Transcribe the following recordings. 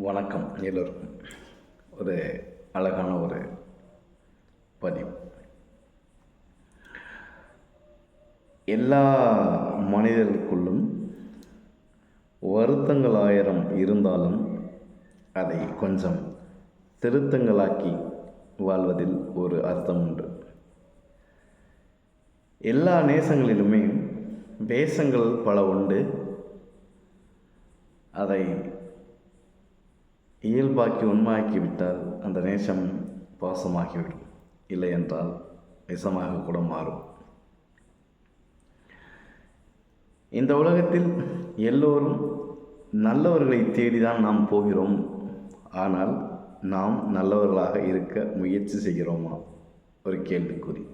வணக்கம் எல்லோருக்கும். ஒரு அழகான ஒரு பதிவு. எல்லா மனிதர்களுக்குள்ளும் வருத்தங்கள் ஆயிரம் இருந்தாலும் அதை கொஞ்சம் திருத்தங்களாக்கி வாழ்வதில் ஒரு அர்த்தம் உண்டு. எல்லா நேசங்களிலுமே வேஷங்கள் பல உண்டு. அதை இயல்பாக்கி உண்மையாக்கிவிட்டால் அந்த நேசம் பாசமாகிவிடும். இல்லை என்றால் விஷமாக கூட மாறும். இந்த உலகத்தில் எல்லோரும் நல்லவர்களை தேடிதான் நாம் போகிறோம். ஆனால் நாம் நல்லவர்களாக இருக்க முயற்சி செய்கிறோமா? ஒரு கேள்விக்குறி.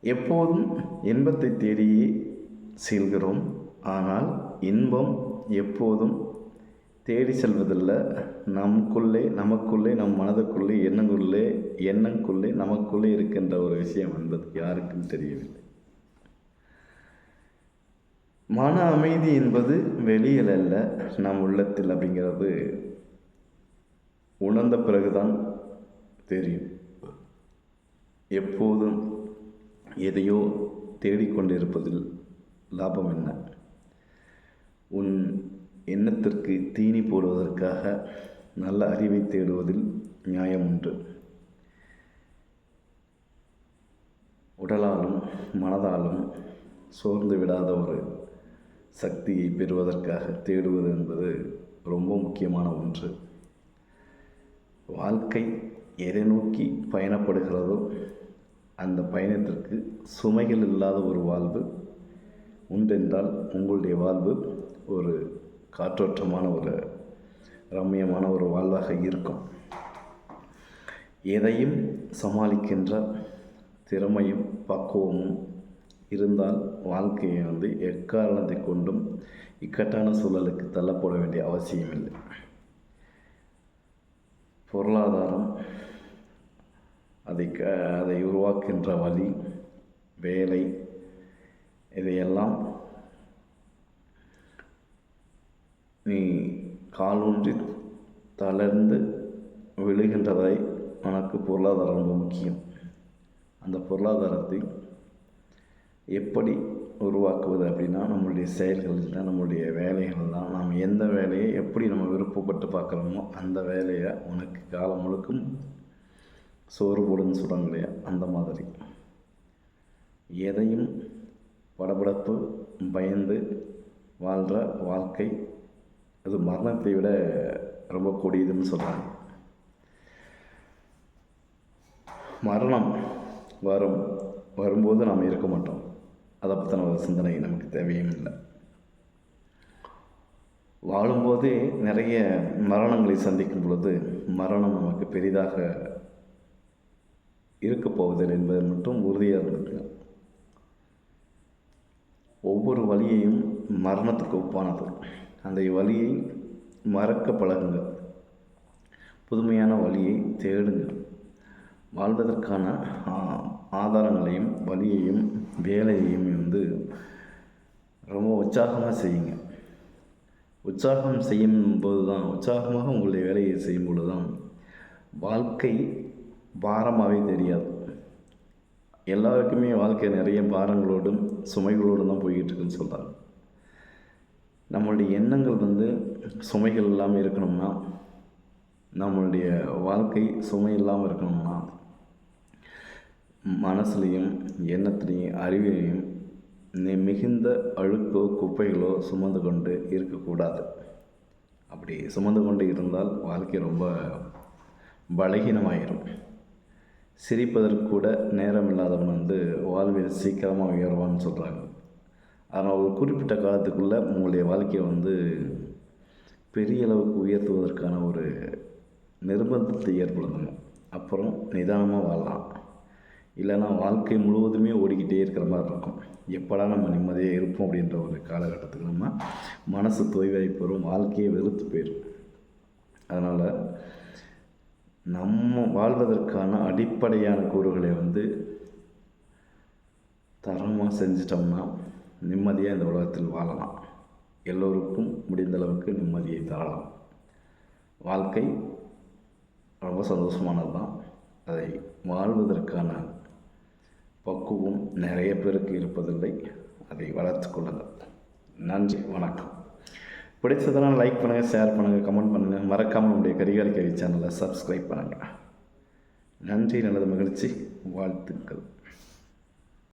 எப்போதும் இன்பத்தை தேடியே செல்கிறோம். ஆனால் இன்பம் எப்போதும் தேடி செல்வதில்லை. நமக்குள்ளே நமக்குள்ளே நம் மனதுக்குள்ளே எண்ணங்குள்ளே எண்ணங்குள்ளே நமக்குள்ளே இருக்கின்ற ஒரு விஷயம் என்பது யாருக்கும் தெரியவில்லை. மன அமைதி என்பது வெளியில் அல்ல நம் உள்ளத்தில் அப்படிங்கிறது உணர்ந்த பிறகுதான் தெரியும். எப்போதும் எதையோ தேடிக்கொண்டிருப்பதில் லாபம் என்ன? உன் எண்ணத்திற்கு தீனி போடுவதற்காக நல்ல அறிவை தேடுவதில் நியாயம் உண்டு. உடலாலும் மனதாலும் சோர்ந்து விடாத ஒரு சக்தியை பெறுவதற்காக தேடுவது என்பது ரொம்ப முக்கியமான ஒன்று. வாழ்க்கை எதை நோக்கி பயணப்படுகிறதோ அந்த பயணத்திற்கு சுமைகள் இல்லாத ஒரு வாழ்வு உண்டென்றால் உங்களுடைய வாழ்வு ஒரு காற்றோட்டமான ஒரு ரம்மியமான ஒரு வாழ்வாக இருக்கும். எதையும் சமாளிக்கின்ற திறமையும் பக்குவமும் இருந்தால் வாழ்க்கையை வந்து எக்காரணத்தை கொண்டும் இக்கட்டான சூழலுக்கு தள்ளப்பட வேண்டிய அவசியமில்லை. பொருளாதாரம் அதை க அதை உருவாக்கின்ற வழி வேலை இதையெல்லாம் நீ காலூன்றி தளர்ந்து விழுகின்றதாய் உனக்கு பொருளாதாரம் ரொம்ப முக்கியம். அந்த பொருளாதாரத்தை எப்படி உருவாக்குவது அப்படின்னா நம்மளுடைய செயல்கள் தான் நம்மளுடைய வேலைகள் தான். நாம் எந்த வேலையை எப்படி நம்ம விருப்பப்பட்டு பார்க்குறோமோ அந்த வேலையை உனக்கு காலம் முழுக்கும் சோறுபோடுன்னு சொல்கிறாங்க இல்லையா அந்த மாதிரி. எதையும் படபடப்பு பயந்து வாழ்கிற வாழ்க்கை அது மரணத்தை விட ரொம்ப கொடியதுன்னு சொல்கிறாங்க மரணம் வரும் வரும்போது நாம் இருக்க மாட்டோம். அதை பற்றின ஒரு சிந்தனை நமக்கு தேவையும் இல்லை. வாழும்போதே நிறைய மரணங்களை சந்திக்கும் பொழுது மரணம் நமக்கு பெரிதாக இருக்க போவதில்லை என்பது மட்டும் உறுதியாக இருந்திருக்கு ஒவ்வொரு வழியையும் மரணத்துக்கு ஒப்பானது. அந்த வழியை மறக்க பழகுங்க புதுமையான வழியை தேடுங்க வாழ்வதற்கான ஆதாரங்களையும் வழியையும் வேலையையும் வந்து ரொம்ப உற்சாகமாக செய்யுங்க உற்சாகம் செய்யும் போது தான் உற்சாகமாக உங்களுடைய வேலையை செய்யும் பொழுது தான் வாழ்க்கை பாரமாகவே தெரியாது. எல்லாருக்குமே வாழ்க்கை நிறைய பாரங்களோடும் சுமைகளோடும் தான் போய்கிட்டு இருக்குன்னு சொல்கிறாங்க நம்மளுடைய எண்ணங்கள் வந்து சுமைகள் இல்லாமல் இருக்கணும்னா நம்மளுடைய வாழ்க்கை சுமை இல்லாமல் இருக்கணும்னா மனசுலையும் எண்ணத்துலேயும் அறிவிலையும் மிகுந்த அழுக்கோ குப்பைகளோ சுமந்து கொண்டு இருக்கக்கூடாது. அப்படி சுமந்து கொண்டு இருந்தால் வாழ்க்கை ரொம்ப பலகீனமாயிரும். சிரிப்பதற்கு கூட நேரம் இல்லாதவன் வந்து வாழ்வில் சீக்கிரமாக உயர்வான்னு சொல்கிறாங்க ஆனால் ஒரு குறிப்பிட்ட காலத்துக்குள்ளே உங்களுடைய வாழ்க்கையை வந்து பெரிய அளவுக்கு உயர்த்துவதற்கான ஒரு நிர்பந்தத்தை ஏற்படுத்தணும். அப்புறம் நிதானமாக வாழலாம். இல்லைன்னா வாழ்க்கை முழுவதுமே ஓடிக்கிட்டே இருக்கிற மாதிரி இருக்கும். எப்படா நம்ம நிம்மதியாக இருப்போம் அப்படின்ற ஒரு காலகட்டத்துக்கு நம்ம மனசு தொய்வாகி போயிடும் வாழ்க்கையை வெறுத்து போயிடும் அதனால் நம்ம வாழ்வதற்கான அடிப்படையான கூறுகளை வந்து தரமாக செஞ்சிட்டோம்னா நிம்மதியாக இந்த உலகத்தில் வாழலாம். எல்லோருக்கும் முடிந்தளவுக்கு நிம்மதியை தரலாம் வாழ்க்கை ரொம்ப சந்தோஷமானது தான் அதை வாழ்வதற்கான பக்குவம் நிறைய பேருக்கு இருப்பதில்லை. அதை வளர்த்து கொள்ளுங்கள். நன்றி வணக்கம். பிடிச்சதெல்லாம் லைக் பண்ணுங்கள் ஷேர் பண்ணுங்கள் கமெண்ட் பண்ணுங்கள் மறக்காமல் நம்முடைய கரிகால் கேவி சேனலை சப்ஸ்கிரைப் பண்ணுங்கள் நன்றி நல்லது மகிழ்ச்சி. வாழ்த்துக்கள்.